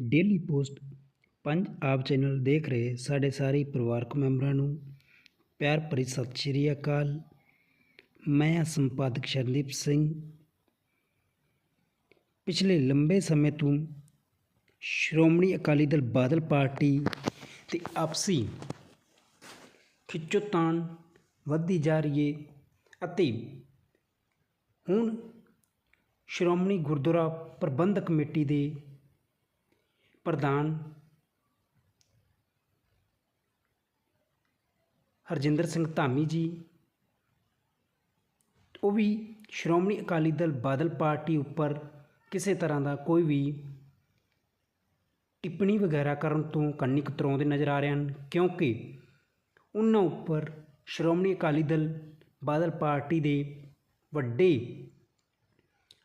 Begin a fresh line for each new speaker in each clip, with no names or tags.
Daily post ਪੰਜ ਆਪ channel ਦੇਖ ਰਹੇ ਸਾਡੇ ਸਾਰੇ ਪਰਿਵਾਰਕ ਮੈਂਬਰਾਂ ਨੂੰ। ਪਿਆਰ ਭਰੀ ਸਤਿ ਸ਼੍ਰੀ ਅਕਾਲ। ਮੈਂ ਸੰਪਾਦਕ ਸ਼ਰਨਦੀਪ ਸਿੰਘ। ਪਿਛਲੇ ਲੰਬੇ ਸਮੇਂ ਤੋਂ ਸ਼੍ਰੋਮਣੀ ਅਕਾਲੀ ਦਲ ਬਾਦਲ ਪਾਰਟੀ ਤੇ ਆਪਸੀ ਖਿੱਚੋਤਾਣ ਵੱਧਦੀ ਜਾ ਰਹੀ ਹੈ ਅਤੇ ਹੁਣ ਸ਼੍ਰੋਮਣੀ ਗੁਰਦੁਆਰਾ ਪ੍ਰਬੰਧਕ ਕਮੇਟੀ ਦੇ ਪ੍ਰਧਾਨ ਹਰਜਿੰਦਰ ਸਿੰਘ ਧਾਮੀ ਜੀ, ਉਹ ਵੀ ਸ਼੍ਰੋਮਣੀ ਅਕਾਲੀ ਦਲ ਬਾਦਲ ਪਾਰਟੀ ਉੱਪਰ ਕਿਸੇ ਤਰ੍ਹਾਂ ਦਾ ਕੋਈ ਵੀ ਟਿੱਪਣੀ ਵਗੈਰਾ ਕਰਨ ਤੋਂ ਕੰਨੀ ਕਤਰਾਉਂਦੇ ਨਜ਼ਰ ਆ ਰਹੇ ਹਨ, ਕਿਉਂਕਿ ਉਹਨਾਂ ਉੱਪਰ ਸ਼੍ਰੋਮਣੀ ਅਕਾਲੀ ਦਲ ਬਾਦਲ ਪਾਰਟੀ ਦੇ ਵੱਡੇ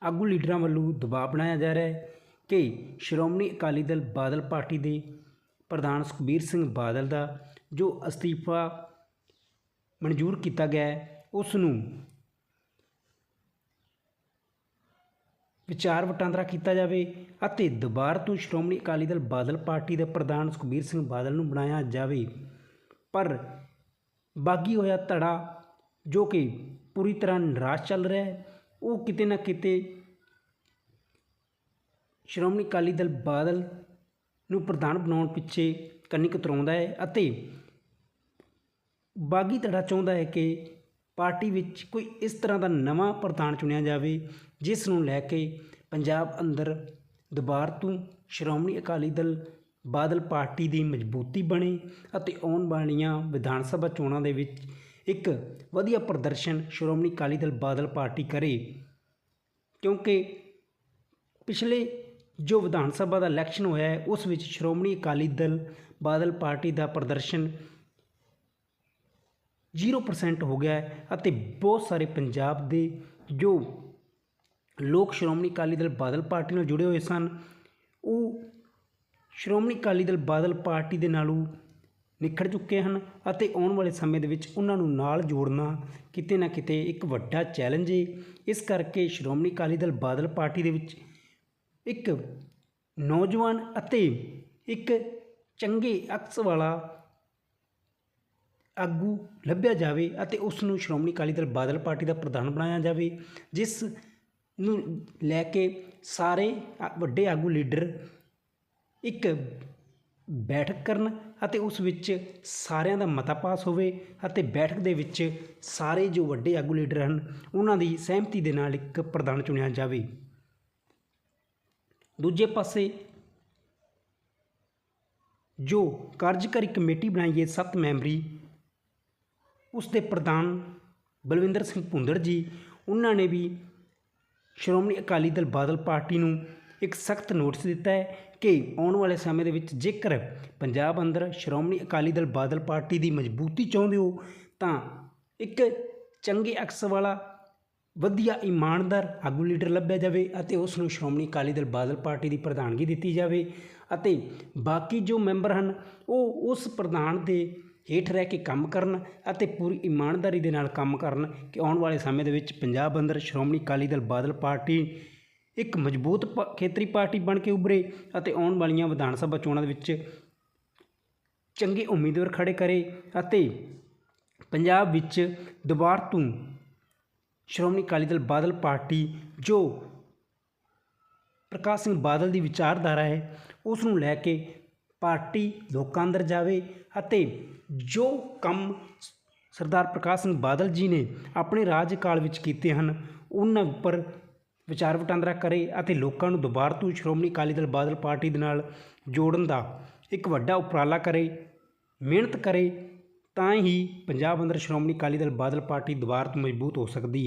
ਆਗੂ ਲੀਡਰਾਂ ਵੱਲੋਂ ਦਬਾਅ ਬਣਾਇਆ ਜਾ ਰਿਹਾ ਹੈ। ਕਿ ਸ਼੍ਰੋਮਣੀ ਅਕਾਲੀ ਦਲ ਬਾਦਲ ਪਾਰਟੀ ਦੇ ਪ੍ਰਧਾਨ ਸੁਖਬੀਰ ਸਿੰਘ ਬਾਦਲ ਦਾ ਜੋ ਅਸਤੀਫਾ ਮਨਜ਼ੂਰ ਕੀਤਾ ਗਿਆ ਹੈ, ਉਸ ਨੂੰ ਵਿਚਾਰ ਵਟਾਂਦਰਾ ਕੀਤਾ ਜਾਵੇ ਅਤੇ ਦੁਬਾਰਾ ਤੋਂ ਸ਼੍ਰੋਮਣੀ ਅਕਾਲੀ ਦਲ ਬਾਦਲ ਪਾਰਟੀ ਦੇ ਪ੍ਰਧਾਨ ਸੁਖਬੀਰ ਸਿੰਘ ਬਾਦਲ ਨੂੰ ਬਣਾਇਆ ਜਾਵੇ। ਪਰ ਬਾਗੀ ਹੋਇਆ ਧੜਾ ਜੋ ਕਿ ਪੂਰੀ ਤਰ੍ਹਾਂ ਨਿਰਾਸ਼ ਚੱਲ ਰਿਹਾ ਹੈ, ਉਹ ਕਿਤੇ ਨਾ ਕਿਤੇ ਸ਼੍ਰੋਮਣੀ ਅਕਾਲੀ ਦਲ ਬਾਦਲ ਨੂੰ ਪ੍ਰਧਾਨ ਬਣਾਉਣ ਪਿੱਛੇ ਕੰਨੀ ਕਤਰਾਉਂਦਾ ਹੈ ਅਤੇ ਬਾਗੀ ਧੜਾ ਚਾਹੁੰਦਾ ਹੈ ਕਿ ਪਾਰਟੀ ਵਿੱਚ ਕੋਈ ਇਸ ਤਰ੍ਹਾਂ ਦਾ ਨਵਾਂ ਪ੍ਰਧਾਨ ਚੁਣਿਆ ਜਾਵੇ, ਜਿਸ ਨੂੰ ਲੈ ਕੇ ਪੰਜਾਬ ਅੰਦਰ ਦੁਬਾਰ ਤੋਂ ਸ਼੍ਰੋਮਣੀ ਅਕਾਲੀ ਦਲ ਬਾਦਲ ਪਾਰਟੀ ਦੀ ਮਜ਼ਬੂਤੀ ਬਣੇ ਅਤੇ ਆਉਣ ਵਾਲੀਆਂ ਵਿਧਾਨ ਸਭਾ ਚੋਣਾਂ ਦੇ ਵਿੱਚ ਇੱਕ ਵਧੀਆ ਪ੍ਰਦਰਸ਼ਨ ਸ਼੍ਰੋਮਣੀ ਅਕਾਲੀ ਦਲ ਬਾਦਲ ਪਾਰਟੀ ਕਰੇ। ਕਿਉਂਕਿ ਪਿਛਲੇ ਜੋ ਵਿਧਾਨ ਸਭਾ ਦਾ ਇਲੈਕਸ਼ਨ ਹੋਇਆ ਹੈ, ਉਸ ਵਿੱਚ ਸ਼੍ਰੋਮਣੀ ਅਕਾਲੀ ਦਲ ਬਾਦਲ ਪਾਰਟੀ ਦਾ ਪ੍ਰਦਰਸ਼ਨ 0% ਹੋ ਗਿਆ ਹੈ ਅਤੇ ਬਹੁਤ ਸਾਰੇ ਪੰਜਾਬ ਦੇ ਜੋ ਲੋਕ ਸ਼੍ਰੋਮਣੀ ਅਕਾਲੀ ਦਲ ਬਾਦਲ ਪਾਰਟੀ ਨਾਲ ਜੁੜੇ ਹੋਏ ਸਨ, ਉਹ ਸ਼੍ਰੋਮਣੀ ਅਕਾਲੀ ਦਲ ਬਾਦਲ ਪਾਰਟੀ ਦੇ ਨਾਲੋਂ ਨਿਖੜ ਚੁੱਕੇ ਹਨ ਅਤੇ ਆਉਣ ਵਾਲੇ ਸਮੇਂ ਦੇ ਵਿੱਚ ਉਹਨਾਂ ਨੂੰ ਨਾਲ ਜੋੜਨਾ ਕਿਤੇ ਨਾ ਕਿਤੇ ਇੱਕ ਵੱਡਾ ਚੈਲੰਜ ਹੈ ਇਸ ਕਰਕੇ ਸ਼੍ਰੋਮਣੀ ਅਕਾਲੀ ਦਲ ਬਾਦਲ ਪਾਰਟੀ ਦੇ ਵਿੱਚ ਇੱਕ ਨੌਜਵਾਨ ਅਤੇ ਇੱਕ ਚੰਗੇ ਅਕਸ ਵਾਲਾ ਆਗੂ ਲੱਭਿਆ ਜਾਵੇ ਅਤੇ ਉਸ ਨੂੰ ਸ਼੍ਰੋਮਣੀ ਅਕਾਲੀ ਦਲ ਬਾਦਲ ਪਾਰਟੀ ਦਾ ਪ੍ਰਧਾਨ ਬਣਾਇਆ ਜਾਵੇ, ਜਿਸ ਨੂੰ ਲੈ ਕੇ ਸਾਰੇ ਵੱਡੇ ਆਗੂ ਲੀਡਰ ਇੱਕ ਬੈਠਕ ਕਰਨ ਅਤੇ ਉਸ ਵਿੱਚ ਸਾਰਿਆਂ ਦਾ ਮਤਾ ਪਾਸ ਹੋਵੇ ਅਤੇ ਬੈਠਕ ਦੇ ਵਿੱਚ ਸਾਰੇ ਜੋ ਵੱਡੇ ਆਗੂ ਲੀਡਰ ਹਨ, ਉਹਨਾਂ ਦੀ ਸਹਿਮਤੀ ਦੇ ਨਾਲ ਇੱਕ ਪ੍ਰਧਾਨ ਚੁਣਿਆ ਜਾਵੇ। ਦੂਜੇ ਪਾਸੇ ਜੋ ਕਾਰਜਕਾਰੀ ਕਮੇਟੀ ਬਣਾਈ ਹੈ ਸੱਤ ਮੈਂਬਰੀ ਉਸ ਦੇ ਪ੍ਰਧਾਨ ਬਲਵਿੰਦਰ ਸਿੰਘ ਭੁੰਦੜ ਜੀ, ਉਹਨਾਂ ਨੇ ਵੀ ਸ਼੍ਰੋਮਣੀ ਅਕਾਲੀ ਦਲ ਬਾਦਲ ਪਾਰਟੀ ਨੂੰ ਇੱਕ ਸਖਤ ਨੋਟਿਸ ਦਿੱਤਾ ਹੈ ਕਿ ਆਉਣ ਵਾਲੇ ਸਮੇਂ ਦੇ ਵਿੱਚ ਜੇਕਰ ਪੰਜਾਬ ਅੰਦਰ ਸ਼੍ਰੋਮਣੀ ਅਕਾਲੀ ਦਲ ਬਾਦਲ ਪਾਰਟੀ ਦੀ ਮਜ਼ਬੂਤੀ ਚਾਹੁੰਦੇ ਹੋ, ਤਾਂ ਇੱਕ ਚੰਗੇ ਅਕਸ ਵਾਲਾ ਵਧੀਆ ਇਮਾਨਦਾਰ ਆਗੂ ਲੀਡਰ ਲੱਭਿਆ ਜਾਵੇ ਅਤੇ ਉਸ ਨੂੰ ਸ਼੍ਰੋਮਣੀ ਅਕਾਲੀ ਦਲ ਬਾਦਲ ਪਾਰਟੀ ਦੀ ਪ੍ਰਧਾਨਗੀ ਦਿੱਤੀ ਜਾਵੇ ਅਤੇ ਬਾਕੀ ਜੋ ਮੈਂਬਰ ਹਨ, ਉਹ ਉਸ ਪ੍ਰਧਾਨ ਦੇ ਹੇਠ ਰਹਿ ਕੇ ਕੰਮ ਕਰਨ ਅਤੇ ਪੂਰੀ ਇਮਾਨਦਾਰੀ ਦੇ ਨਾਲ ਕੰਮ ਕਰਨ ਕਿ ਆਉਣ ਵਾਲੇ ਸਮੇਂ ਦੇ ਵਿੱਚ ਪੰਜਾਬ ਅੰਦਰ ਸ਼੍ਰੋਮਣੀ ਅਕਾਲੀ ਦਲ ਬਾਦਲ ਪਾਰਟੀ ਇੱਕ ਮਜ਼ਬੂਤ ਪ- ਖੇਤਰੀ ਪਾਰਟੀ ਬਣ ਕੇ ਉਭਰੇ ਅਤੇ ਆਉਣ ਵਾਲੀਆਂ ਵਿਧਾਨ ਸਭਾ ਚੋਣਾਂ ਦੇ ਵਿੱਚ ਚੰਗੇ ਉਮੀਦਵਾਰ ਖੜੇ ਕਰੇ ਅਤੇ ਪੰਜਾਬ ਵਿੱਚ ਦੁਬਾਰ ਤੋਂ ਸ਼੍ਰੋਮਣੀ ਅਕਾਲੀ ਦਲ ਬਾਦਲ ਪਾਰਟੀ ਜੋ ਪ੍ਰਕਾਸ਼ ਸਿੰਘ ਬਾਦਲ ਦੀ ਵਿਚਾਰਧਾਰਾ ਹੈ, ਉਸ ਨੂੰ ਲੈ ਕੇ ਪਾਰਟੀ ਲੋਕਾਂ ਅੰਦਰ ਜਾਵੇ ਅਤੇ ਜੋ ਕੰਮ ਸਰਦਾਰ ਪ੍ਰਕਾਸ਼ ਸਿੰਘ ਬਾਦਲ ਜੀ ਨੇ ਆਪਣੇ ਰਾਜ ਕਾਲ ਵਿੱਚ ਕੀਤੇ ਹਨ, ਉਹਨਾਂ ਉੱਪਰ ਵਿਚਾਰ ਵਟਾਂਦਰਾ ਕਰੇ ਅਤੇ ਲੋਕਾਂ ਨੂੰ ਦੁਬਾਰਾ ਤੋਂ ਸ਼੍ਰੋਮਣੀ ਅਕਾਲੀ ਦਲ ਬਾਦਲ ਪਾਰਟੀ ਦੇ ਨਾਲ ਜੋੜਨ ਦਾ ਇੱਕ ਵੱਡਾ ਉਪਰਾਲਾ ਕਰੇ, ਮਿਹਨਤ ਕਰੇ, ਤਾਂ ਹੀ ਪੰਜਾਬ ਅੰਦਰ ਸ਼੍ਰੋਮਣੀ ਅਕਾਲੀ ਦਲ ਬਾਦਲ ਪਾਰਟੀ ਦੁਬਾਰਾ ਤੋਂ ਮਜ਼ਬੂਤ ਹੋ ਸਕਦੀ ਹੈ।